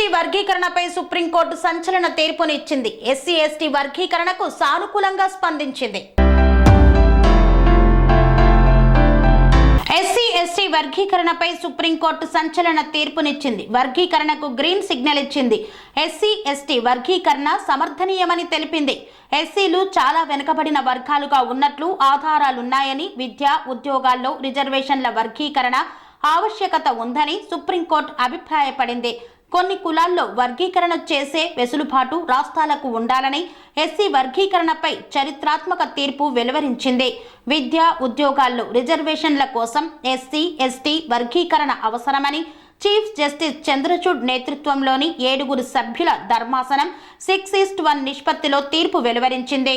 ST వర్గీకరణపై supreme court సంచలన తీర్పునిచ్చింది. SC ST వర్గీకరణకు సానుకూలంగా స్పందించింది. ఎస్సీ ఎస్టీ వర్గీకరణపై సుప్రీంకోర్టు సంచలన తీర్పునిచ్చింది. వర్గీకరణకు గ్రీన్ సిగ్నల్ ఇచ్చింది. ఎస్సీ ఎస్టీ వర్గీకరణ సమర్థనీయమని తెలిపింది. ఎస్సీలు చాలా వెనుకబడిన వర్గాలుగా ఉన్నట్లు ఆధారాలున్నాయని విద్య ఉద్యోగాల్లో రిజర్వేషన్ల వర్గీకరణ ఆవశ్యకత ఉందని సుప్రీంకోర్టు అభిప్రాయపడింది. కొన్ని కులాల్లో వర్గీకరణ చేసే వెసులుబాటు రాష్ట్రాలకు ఉండాలని ఎస్సీ వర్గీకరణపై చరిత్రాత్మక తీర్పు వెలువరించింది. విద్య ఉద్యోగాల్లో రిజర్వేషన్ల కోసం ఎస్సీ ఎస్టీ వర్గీకరణ అవసరమని చీఫ్ జస్టిస్ చంద్రచూడ్ నేతృత్వంలోని ఏడుగురు సభ్యుల ధర్మాసనం సిక్స్ ఈస్ట్ వన్ నిష్పత్తిలో తీర్పు వెలువరించింది.